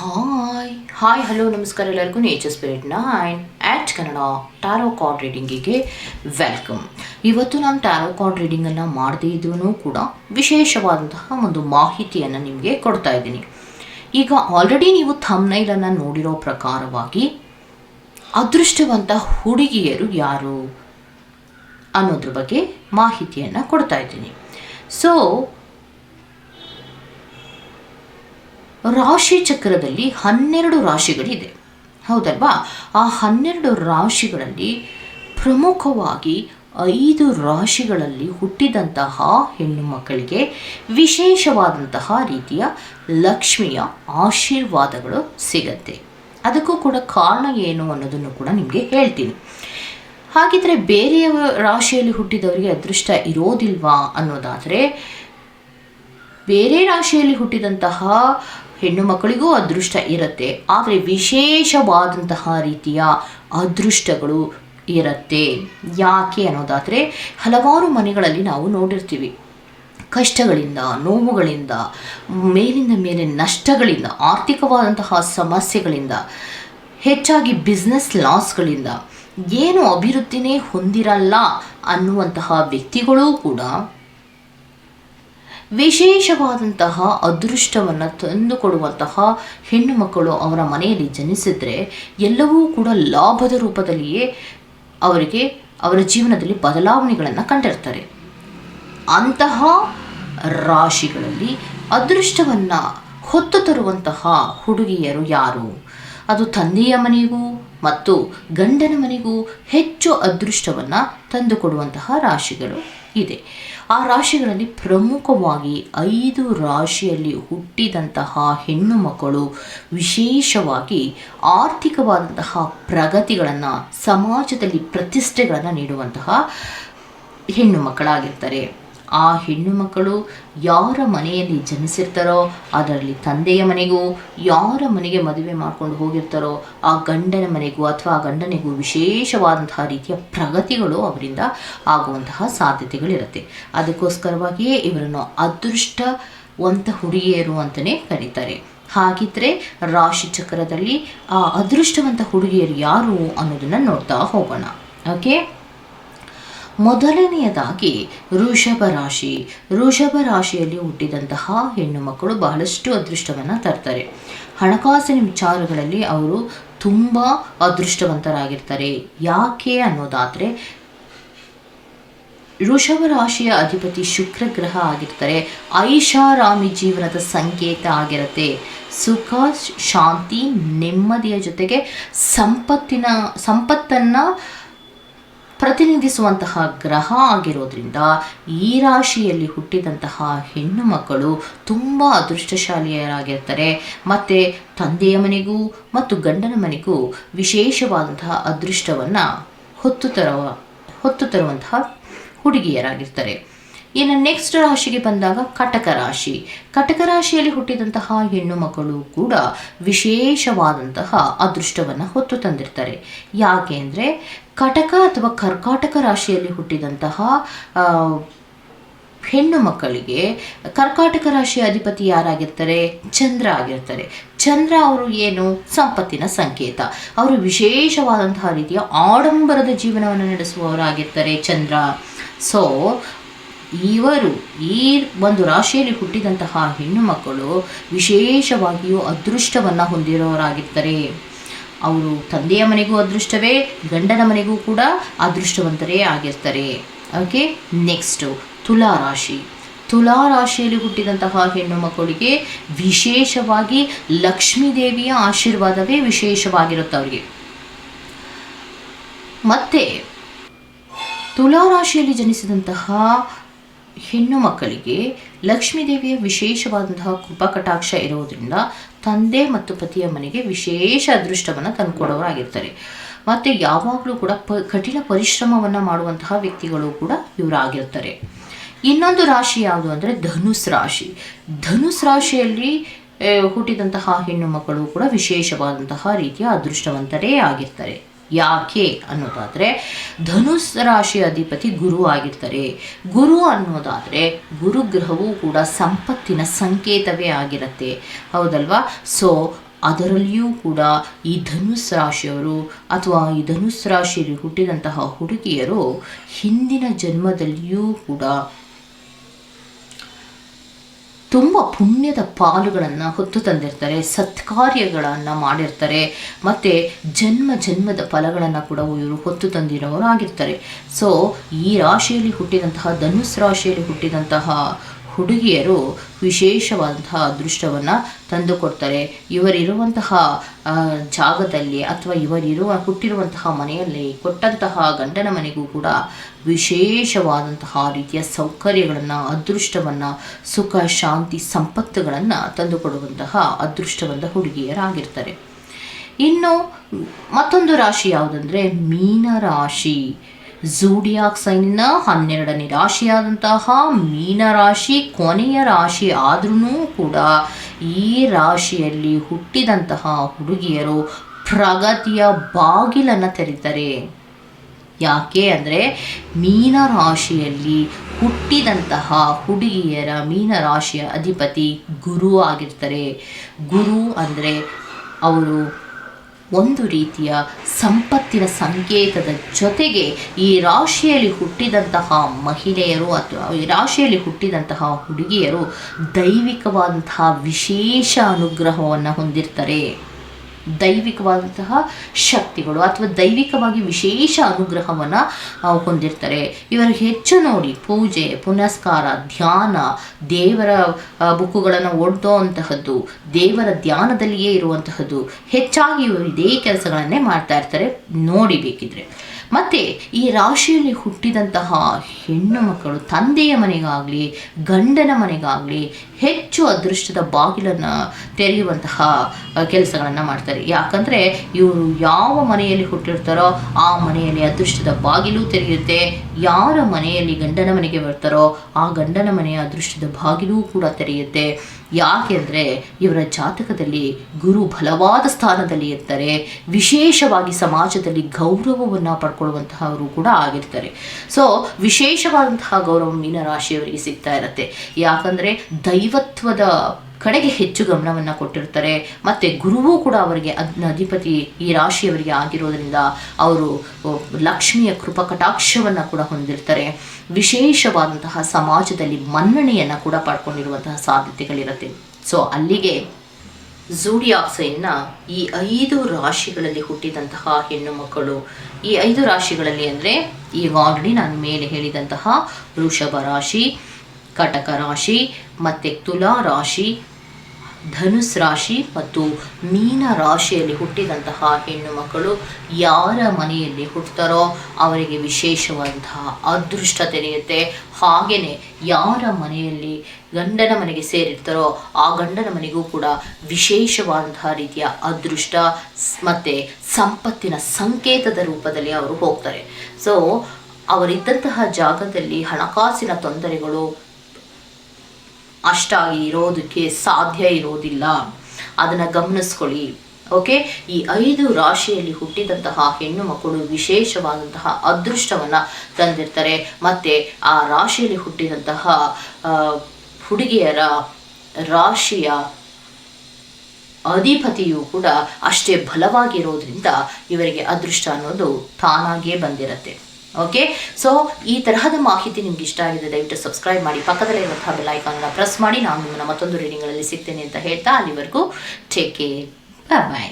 Hi hi hello ನಮಸ್ಕಾರ ಎಲ್ಲರಿಗೂ nature spirit nine at Kannada tarot card ರೀಡಿಂಗಿಗೆ welcome ಇವತ್ತು ನಾನು ಟ್ಯಾರೋ ಕಾರ್ಡ್ ರೀಡಿಂಗನ್ನು ಮಾಡದೇ ಇದ್ರೂ ಕೂಡ ವಿಶೇಷವಾದಂತಹ ಒಂದು ಮಾಹಿತಿಯನ್ನು ನಿಮಗೆ ಕೊಡ್ತಾ ಇದ್ದೀನಿ. ಈಗ ಆಲ್ರೆಡಿ ನೀವು ಥಮ್ನೈಲನ್ನು ನೋಡಿರೋ ಪ್ರಕಾರವಾಗಿ ಅದೃಷ್ಟವಂತ ಹುಡುಗಿಯರು ಯಾರು ಅನ್ನೋದ್ರ ಬಗ್ಗೆ ಮಾಹಿತಿಯನ್ನು ಕೊಡ್ತಾ ಇದ್ದೀನಿ. ಸೊ ರಾಶಿ ಚಕ್ರದಲ್ಲಿ ಹನ್ನೆರಡು ರಾಶಿಗಳಿದೆ. ಹೌದಲ್ವಾ? ಆ ಹನ್ನೆರಡು ರಾಶಿಗಳಲ್ಲಿ ಪ್ರಮುಖವಾಗಿ ಐದು ರಾಶಿಗಳಲ್ಲಿ ಹುಟ್ಟಿದಂತಹ ಹೆಣ್ಣು ಮಕ್ಕಳಿಗೆ ವಿಶೇಷವಾದಂತಹ ರೀತಿಯ ಲಕ್ಷ್ಮಿಯ ಆಶೀರ್ವಾದಗಳು ಸಿಗತ್ತೆ. ಅದಕ್ಕೂ ಕೂಡ ಕಾರಣ ಏನು ಅನ್ನೋದನ್ನು ಕೂಡ ನಿಮಗೆ ಹೇಳ್ತೀನಿ. ಹಾಗಿದ್ರೆ ಬೇರೆಯ ರಾಶಿಯಲ್ಲಿ ಹುಟ್ಟಿದವರಿಗೆ ಅದೃಷ್ಟ ಇರೋದಿಲ್ವಾ ಅನ್ನೋದಾದರೆ, ಬೇರೆ ರಾಶಿಯಲ್ಲಿ ಹುಟ್ಟಿದಂತಹ ಹೆಣ್ಣು ಮಕ್ಕಳಿಗೂ ಅದೃಷ್ಟ ಇರುತ್ತೆ, ಆದರೆ ವಿಶೇಷವಾದಂತಹ ರೀತಿಯ ಅದೃಷ್ಟಗಳು ಇರುತ್ತೆ. ಯಾಕೆ ಅನ್ನೋದಾದರೆ, ಹಲವಾರು ಮನೆಗಳಲ್ಲಿ ನಾವು ನೋಡಿರ್ತೀವಿ. ಕಷ್ಟಗಳಿಂದ, ನೋವುಗಳಿಂದ, ಮೇಲಿಂದ ಮೇಲೆ ನಷ್ಟಗಳಿಂದ, ಆರ್ಥಿಕವಾದಂತಹ ಸಮಸ್ಯೆಗಳಿಂದ, ಹೆಚ್ಚಾಗಿ ಬಿಸ್ನೆಸ್ ಲಾಸ್ಗಳಿಂದ ಏನು ಅಭಿವೃದ್ಧಿನೇ ಹೊಂದಿರಲ್ಲ ಅನ್ನುವಂತಹ ವ್ಯಕ್ತಿಗಳೂ ಕೂಡ ವಿಶೇಷವಾದಂತಹ ಅದೃಷ್ಟವನ್ನು ತಂದುಕೊಡುವಂತಹ ಹೆಣ್ಣು ಮಕ್ಕಳು ಅವರ ಮನೆಯಲ್ಲಿ ಜನಿಸಿದರೆ ಎಲ್ಲವೂ ಕೂಡ ಲಾಭದ ರೂಪದಲ್ಲಿಯೇ ಅವರಿಗೆ ಅವರ ಜೀವನದಲ್ಲಿ ಬದಲಾವಣೆಗಳನ್ನು ಕಂಡಿರ್ತಾರೆ. ಅಂತಹ ರಾಶಿಗಳಲ್ಲಿ ಅದೃಷ್ಟವನ್ನು ಹೊತ್ತು ತರುವಂತಹ ಹುಡುಗಿಯರು ಯಾರು? ಅದು ತಂದೆಯ ಮನೆಗೂ ಮತ್ತು ಗಂಡನ ಮನೆಗೂ ಹೆಚ್ಚು ಅದೃಷ್ಟವನ್ನು ತಂದುಕೊಡುವಂತಹ ರಾಶಿಗಳು ಇದೆ. ಆ ರಾಶಿಗಳಲ್ಲಿ ಪ್ರಮುಖವಾಗಿ ಐದು ರಾಶಿಯಲ್ಲಿ ಹುಟ್ಟಿದಂತಹ ಹೆಣ್ಣು ಮಕ್ಕಳು ವಿಶೇಷವಾಗಿ ಆರ್ಥಿಕವಾದಂತಹ ಪ್ರಗತಿಗಳನ್ನು, ಸಮಾಜದಲ್ಲಿ ಪ್ರತಿಷ್ಠೆಗಳನ್ನು ನೀಡುವಂತಹ ಹೆಣ್ಣು ಮಕ್ಕಳಾಗಿರ್ತಾರೆ. ಆ ಹೆಣ್ಣು ಮಕ್ಕಳು ಯಾರ ಮನೆಯಲ್ಲಿ ಜನಿಸಿರ್ತಾರೋ, ಅದರಲ್ಲಿ ತಂದೆಯ ಮನೆಗೂ ಯಾರ ಮನೆಗೆ ಮದುವೆ ಮಾಡ್ಕೊಂಡು ಹೋಗಿರ್ತಾರೋ, ಆ ಗಂಡನ ಮನೆಗೂ ಅಥವಾ ಆ ಗಂಡನಿಗೂ ವಿಶೇಷವಾದಂತಹ ರೀತಿಯ ಪ್ರಗತಿಗಳು ಅವರಿಂದ ಆಗುವಂತಹ ಸಾಧ್ಯತೆಗಳಿರುತ್ತೆ. ಅದಕ್ಕೋಸ್ಕರವಾಗಿಯೇ ಇವರನ್ನು ಅದೃಷ್ಟವಂತ ಹುಡುಗಿಯರು ಅಂತಲೇ ಕರೀತಾರೆ. ಹಾಗಿದ್ರೆ ರಾಶಿ ಚಕ್ರದಲ್ಲಿ ಆ ಅದೃಷ್ಟವಂತ ಹುಡುಗಿಯರು ಯಾರು ಅನ್ನೋದನ್ನು ನೋಡ್ತಾ ಹೋಗೋಣ. ಓಕೆ ಮೊದಲನೆಯದಾಗಿ ಋಷಭ ರಾಶಿ. ಋಷಭ ರಾಶಿಯಲ್ಲಿ ಹುಟ್ಟಿದಂತಹ ಹೆಣ್ಣು ಮಕ್ಕಳು ಬಹಳಷ್ಟು ಅದೃಷ್ಟವನ್ನು ತರ್ತಾರೆ. ಹಣಕಾಸಿನ ವಿಚಾರಗಳಲ್ಲಿ ಅವರು ತುಂಬ ಅದೃಷ್ಟವಂತರಾಗಿರ್ತಾರೆ. ಯಾಕೆ ಅನ್ನೋದಾದರೆ ಋಷಭ ರಾಶಿಯ ಅಧಿಪತಿ ಶುಕ್ರ ಗ್ರಹ ಆಗಿರ್ತಾರೆ. ಐಷಾರಾಮಿ ಜೀವನದ ಸಂಕೇತ ಆಗಿರುತ್ತೆ. ಸುಖ, ಶಾಂತಿ, ನೆಮ್ಮದಿಯ ಜೊತೆಗೆ ಸಂಪತ್ತಿನ, ಸಂಪತ್ತನ್ನು ಪ್ರತಿನಿಧಿಸುವಂತಹ ಗ್ರಹ ಆಗಿರೋದ್ರಿಂದ ಈ ರಾಶಿಯಲ್ಲಿ ಹುಟ್ಟಿದಂತಹ ಹೆಣ್ಣು ಮಕ್ಕಳು ತುಂಬ ಅದೃಷ್ಟಶಾಲಿಯರಾಗಿರ್ತಾರೆ. ಮತ್ತು ತಂದೆಯ ಮನೆಗೂ ಮತ್ತು ಗಂಡನ ಮನೆಗೂ ವಿಶೇಷವಾದಂತಹ ಅದೃಷ್ಟವನ್ನು ಹೊತ್ತು ತರುವ, ಹೊತ್ತು ತರುವಂತಹ ಹುಡುಗಿಯರಾಗಿರ್ತಾರೆ. ಇನ್ನು ನೆಕ್ಸ್ಟ್ ರಾಶಿಗೆ ಬಂದಾಗ ಕಟಕ ರಾಶಿ. ಕಟಕ ರಾಶಿಯಲ್ಲಿ ಹುಟ್ಟಿದಂತಹ ಹೆಣ್ಣು ಮಕ್ಕಳು ಕೂಡ ವಿಶೇಷವಾದಂತಹ ಅದೃಷ್ಟವನ್ನು ಹೊತ್ತು ತಂದಿರ್ತಾರೆ. ಯಾಕೆ ಅಂದರೆ ಕಟಕ ಅಥವಾ ಕರ್ಕಾಟಕ ರಾಶಿಯಲ್ಲಿ ಹುಟ್ಟಿದಂತಹ ಹೆಣ್ಣು ಮಕ್ಕಳಿಗೆ ಕರ್ಕಾಟಕ ರಾಶಿಯ ಅಧಿಪತಿ ಯಾರಾಗಿರ್ತಾರೆ? ಚಂದ್ರ ಆಗಿರ್ತಾರೆ. ಚಂದ್ರ ಅವರು ಏನು? ಸಂಪತ್ತಿನ ಸಂಕೇತ. ಅವರು ವಿಶೇಷವಾದಂತಹ ರೀತಿಯ ಆಡಂಬರದ ಜೀವನವನ್ನು ನಡೆಸುವವರಾಗಿರ್ತಾರೆ ಚಂದ್ರ. ಸೊ ಇವರು ಈ ಒಂದು ರಾಶಿಯಲ್ಲಿ ಹುಟ್ಟಿದಂತಹ ಹೆಣ್ಣು ಮಕ್ಕಳು ವಿಶೇಷವಾಗಿಯೂ ಅದೃಷ್ಟವನ್ನು ಹೊಂದಿರೋರಾಗಿರ್ತಾರೆ. ಅವರು ತಂದೆಯ ಮನೆಗೂ ಅದೃಷ್ಟವೇ, ಗಂಡನ ಮನೆಗೂ ಕೂಡ ಅದೃಷ್ಟವಂತರೇ ಆಗಿರ್ತಾರೆ. ಓಕೆ ನೆಕ್ಸ್ಟು ತುಲಾ ರಾಶಿ. ತುಲಾ ರಾಶಿಯಲ್ಲಿ ಹುಟ್ಟಿದಂತಹ ಹೆಣ್ಣು ಮಕ್ಕಳಿಗೆ ವಿಶೇಷವಾಗಿ ಲಕ್ಷ್ಮೀ ದೇವಿಯ ಆಶೀರ್ವಾದವೇ ವಿಶೇಷವಾಗಿರುತ್ತೆ ಅವರಿಗೆ ಮತ್ತೆ, ತುಲಾ ರಾಶಿಯಲ್ಲಿ ಜನಿಸಿದಂತಹ ಹೆಣ್ಣು ಮಕ್ಕಳಿಗೆ ಲಕ್ಷ್ಮೀ ದೇವಿಯ ವಿಶೇಷವಾದಂತಹ ಕೃಪಾಕಟಾಕ್ಷ ಇರೋದರಿಂದ ತಂದೆ ಮತ್ತು ಪತಿಯ ಮನೆಗೆ ವಿಶೇಷ ಅದೃಷ್ಟವನ್ನು ತಂದುಕೊಡೋರಾಗಿರ್ತಾರೆ ಮತ್ತು ಯಾವಾಗಲೂ ಕೂಡ ಪ, ಕಠಿಣ ಪರಿಶ್ರಮವನ್ನು ಮಾಡುವಂತಹ ವ್ಯಕ್ತಿಗಳು ಕೂಡ ಇವರಾಗಿರ್ತಾರೆ. ಇನ್ನೊಂದು ರಾಶಿ ಯಾವುದು ಅಂದರೆ ಧನುಸ್ ರಾಶಿ. ಧನುಸ್ ರಾಶಿಯಲ್ಲಿ ಹುಟ್ಟಿದಂತಹ ಹೆಣ್ಣು ಮಕ್ಕಳು ಕೂಡ ವಿಶೇಷವಾದಂತಹ ರೀತಿಯ ಅದೃಷ್ಟವಂತರೇ ಆಗಿರ್ತಾರೆ. ಯಾಕೆ ಅನ್ನೋದಾದರೆ, ಧನುಸ್ ರಾಶಿ ಅಧಿಪತಿ ಗುರು ಆಗಿರ್ತಾರೆ. ಗುರು ಅನ್ನೋದಾದರೆ ಗುರುಗ್ರಹವು ಕೂಡ ಸಂಪತ್ತಿನ ಸಂಕೇತವೇ ಆಗಿರುತ್ತೆ. ಹೌದಲ್ವಾ? ಸೊ ಅದರಲ್ಲಿಯೂ ಕೂಡ ಈ ಧನುಸ್ ರಾಶಿಯವರು ಅಥವಾ ಈ ಧನುಸ್ ರಾಶಿಯಲ್ಲಿ ಹುಟ್ಟಿದಂತಹ ಹುಡುಗಿಯರು ಹಿಂದಿನ ಜನ್ಮದಲ್ಲಿಯೂ ಕೂಡ ತುಂಬ ಪುಣ್ಯದ ಪಾಲುಗಳನ್ನು ಹೊತ್ತು ತಂದಿರ್ತಾರೆ, ಸತ್ಕಾರ್ಯಗಳನ್ನು ಮಾಡಿರ್ತಾರೆ, ಮತ್ತು ಜನ್ಮ ಜನ್ಮದ ಫಲಗಳನ್ನು ಕೂಡ ಇವರು ಹೊತ್ತು ತಂದಿರೋರು ಆಗಿರ್ತಾರೆ. ಸೊ ಈ ರಾಶಿಯಲ್ಲಿ ಹುಟ್ಟಿದಂತಹ ಧನುಸ್ ರಾಶಿಯಲ್ಲಿ ಹುಟ್ಟಿದಂತಹ ಹುಡುಗಿಯರು ವಿಶೇಷವಾದಂತಹ ಅದೃಷ್ಟವನ್ನು ತಂದುಕೊಡ್ತಾರೆ. ಇವರಿರುವಂತಹ ಜಾಗದಲ್ಲಿ ಅಥವಾ ಇವರಿರುವ, ಹುಟ್ಟಿರುವಂತಹ ಮನೆಯಲ್ಲಿ ಕೊಟ್ಟಂತಹ ಗಂಡನ ಮನೆಗೂ ಕೂಡ ವಿಶೇಷವಾದಂತಹ ರೀತಿಯ ಸೌಕರ್ಯಗಳನ್ನು, ಅದೃಷ್ಟವನ್ನು, ಸುಖ, ಶಾಂತಿ, ಸಂಪತ್ತುಗಳನ್ನು ತಂದುಕೊಡುವಂತಹ ಅದೃಷ್ಟವಂತ ಹುಡುಗಿಯರಾಗಿರ್ತಾರೆ. ಇನ್ನು ಮತ್ತೊಂದು ರಾಶಿ ಯಾವುದಂದರೆ ಮೀನ ರಾಶಿ ಝೂಡಿಯಾಕ್ ಸೈನಿನ ಹನ್ನೆರಡನೇ ರಾಶಿಯಾದಂತಹ ಮೀನ ರಾಶಿ ಕೊನೆಯ ರಾಶಿ ಆದ್ರೂ ಕೂಡ ಈ ರಾಶಿಯಲ್ಲಿ ಹುಟ್ಟಿದಂತಹ ಹುಡುಗಿಯರು ಪ್ರಗತಿಯ ಬಾಗಿಲನ್ನು ತೆರೀತಾರೆ ಯಾಕೆ ಅಂದರೆ ಮೀನ ರಾಶಿಯಲ್ಲಿ ಹುಟ್ಟಿದಂತಹ ಹುಡುಗಿಯರ ಮೀನ ರಾಶಿಯ ಅಧಿಪತಿ ಗುರು ಆಗಿರ್ತಾರೆ. ಗುರು ಅಂದರೆ ಅವರು ಒಂದು ರೀತಿಯ ಸಂಪತ್ತಿನ ಸಂಕೇತದ ಜೊತೆಗೆ ಈ ರಾಶಿಯಲ್ಲಿ ಹುಟ್ಟಿದಂತಹ ಮಹಿಳೆಯರು ಅಥವಾ ಈ ರಾಶಿಯಲ್ಲಿ ಹುಟ್ಟಿದಂತಹ ಹುಡುಗಿಯರು ದೈವಿಕವಾದಂತಹ ವಿಶೇಷ ಅನುಗ್ರಹವನ್ನು ಹೊಂದಿರ್ತಾರೆ. ದೈವಿಕವಾದಂತಹ ಶಕ್ತಿಗಳು ಅಥವಾ ದೈವಿಕವಾಗಿ ವಿಶೇಷ ಅನುಗ್ರಹವನ್ನು ಹೊಂದಿರ್ತಾರೆ. ಇವರು ಹೆಚ್ಚು ನೋಡಿ ಪೂಜೆ, ಪುನಸ್ಕಾರ, ಧ್ಯಾನ, ದೇವರ ಬುಕ್ಕುಗಳನ್ನು ಓದೋ ಅಂತಹದ್ದು ದೇವರ ಧ್ಯಾನದಲ್ಲಿಯೇ ಇರುವಂತಹದ್ದು, ಹೆಚ್ಚಾಗಿ ಇವರು ಇದೇ ಕೆಲಸಗಳನ್ನೇ ಮಾಡ್ತಾ ಇರ್ತಾರೆ, ನೋಡಿ ಬೇಕಿದ್ರೆ. ಮತ್ತೆ ಈ ರಾಶಿಯಲ್ಲಿ ಹುಟ್ಟಿದಂತಹ ಹೆಣ್ಣು ಮಕ್ಕಳು ತಂದೆಯ ಮನೆಗಾಗಲಿ, ಗಂಡನ ಮನೆಗಾಗಲಿ ಹೆಚ್ಚು ಅದೃಷ್ಟದ ಬಾಗಿಲನ್ನು ತೆರೆಯುವಂತಹ ಕೆಲಸಗಳನ್ನು ಮಾಡ್ತಾರೆ. ಯಾಕಂದರೆ ಇವರು ಯಾವ ಮನೆಯಲ್ಲಿ ಹುಟ್ಟಿರ್ತಾರೋ ಆ ಮನೆಯಲ್ಲಿ ಅದೃಷ್ಟದ ಬಾಗಿಲು ತೆರೆಯುತ್ತೆ. ಯಾರ ಮನೆಯಲ್ಲಿ ಗಂಡನ ಮನೆಗೆ ಬರ್ತಾರೋ ಆ ಗಂಡನ ಮನೆಯ ಅದೃಷ್ಟದ ಬಾಗಿಲು ಕೂಡ ತೆರೆಯುತ್ತೆ. ಯಾಕೆಂದರೆ ಇವರ ಜಾತಕದಲ್ಲಿ ಗುರು ಬಲವಾದ ಸ್ಥಾನದಲ್ಲಿ ಇರ್ತಾರೆ, ವಿಶೇಷವಾಗಿ ಸಮಾಜದಲ್ಲಿ ಗೌರವವನ್ನು ಪಡ್ಕೊಳ್ಳುವಂತಹವರು ಕೂಡ ಆಗಿರ್ತಾರೆ. ಸೊ ವಿಶೇಷವಾದಂತಹ ಗೌರವ ಮೀನರಾಶಿಯವರಿಗೆ ಸಿಗ್ತಾ ಇರುತ್ತೆ. ಯಾಕಂದರೆ ದೈವತ್ವದ ಕಡೆಗೆ ಹೆಚ್ಚು ಗಮನವನ್ನು ಕೊಟ್ಟಿರ್ತಾರೆ. ಮತ್ತು ಗುರುವು ಕೂಡ ಅವರಿಗೆ ಅಧಿಪತಿ ಈ ರಾಶಿಯವರಿಗೆ ಆಗಿರೋದ್ರಿಂದ ಅವರು ಲಕ್ಷ್ಮಿಯ ಕೃಪಾ ಕಟಾಕ್ಷವನ್ನು ಕೂಡ ಹೊಂದಿರ್ತಾರೆ. ವಿಶೇಷವಾದಂತಹ ಸಮಾಜದಲ್ಲಿ ಮನ್ನಣೆಯನ್ನು ಕೂಡ ಪಡ್ಕೊಂಡಿರುವಂತಹ ಸಾಧ್ಯತೆಗಳಿರುತ್ತೆ. ಸೊ, ಅಲ್ಲಿಗೆ ಜೂಡಿಯಾಕ್ಸೈನ್ನ ಈ ಐದು ರಾಶಿಗಳಲ್ಲಿ ಹುಟ್ಟಿದಂತಹ ಹೆಣ್ಣು ಮಕ್ಕಳು. ಈ ಐದು ರಾಶಿಗಳಲ್ಲಿ ಅಂದರೆ ಈಗ ಆಲ್ರೆಡಿ ನಾನು ಮೇಲೆ ಹೇಳಿದಂತಹ ವೃಷಭ ರಾಶಿ, ಕಟಕ ರಾಶಿ, ಮತ್ತು ತುಲಾ ರಾಶಿ ಧನುಸ್ ರಾಶಿ ಮತ್ತು ಮೀನ ರಾಶಿಯಲ್ಲಿ ಹುಟ್ಟಿದಂತಹ ಹೆಣ್ಣು ಮಕ್ಕಳು ಯಾರ ಮನೆಯಲ್ಲಿ ಹುಟ್ಟತಾರೋ ಅವರಿಗೆ ವಿಶೇಷವಾದಂತಹ ಅದೃಷ್ಟ ತೆರೆಯುತ್ತೆ. ಹಾಗೆಯೇ ಯಾರ ಮನೆಯಲ್ಲಿ ಗಂಡನ ಮನೆಗೆ ಸೇರಿರ್ತಾರೋ ಆ ಗಂಡನ ಮನೆಗೂ ಕೂಡ ವಿಶೇಷವಾದಂತಹ ರೀತಿಯ ಅದೃಷ್ಟ ಮತ್ತು ಸಂಪತ್ತಿನ ಸಂಕೇತದ ರೂಪದಲ್ಲಿ ಅವರು ಹೋಗ್ತಾರೆ. ಸೊ ಅವರಿದ್ದಂತಹ ಜಾಗದಲ್ಲಿ ಹಣಕಾಸಿನ ತೊಂದರೆಗಳು ಅಷ್ಟಾಗಿ ಇರೋದಕ್ಕೆ ಸಾಧ್ಯ ಇರೋದಿಲ್ಲ. ಅದನ್ನು ಗಮನಿಸ್ಕೊಳ್ಳಿ. ಓಕೆ ಈ ಐದು ರಾಶಿಯಲ್ಲಿ ಹುಟ್ಟಿದಂತಹ ಹೆಣ್ಣು ಮಕ್ಕಳು ವಿಶೇಷವಾದಂತಹ ಅದೃಷ್ಟವನ್ನು ತಂದಿರ್ತಾರೆ. ಮತ್ತು ಆ ರಾಶಿಯಲ್ಲಿ ಹುಟ್ಟಿದಂತಹ ಹುಡುಗಿಯರ ರಾಶಿಯ ಅಧಿಪತಿಯು ಕೂಡ ಅಷ್ಟೇ ಬಲವಾಗಿರೋದ್ರಿಂದ ಇವರಿಗೆ ಅದೃಷ್ಟ ಅನ್ನೋದು ತಾನಾಗಿಯೇ ಬಂದಿರತ್ತೆ. ಓಕೆ ಸೊ ಈ ತರಹದ ಮಾಹಿತಿ ನಿಮ್ಗೆ ಇಷ್ಟ ಆಗಿದೆ, ದಯವಿಟ್ಟು ಸಬ್ಸ್ಕ್ರೈಬ್ ಮಾಡಿ. ಪಕ್ಕದಲ್ಲೇ ಇರುವಂತಹ ಬೆಲ್ ಐಕಾನ್ನ ಪ್ರೆಸ್ ಮಾಡಿ. ನಾನು ನಿಮ್ಮನ್ನು ಮತ್ತೊಂದು ರೀಡಿಂಗ್ಗಳಲ್ಲಿ ಸಿಗ್ತೇನೆ ಅಂತ ಹೇಳ್ತಾ ಅಲ್ಲಿವರೆಗೂ ಟೇಕ್ ಕೇರ್ ಬಾಯ್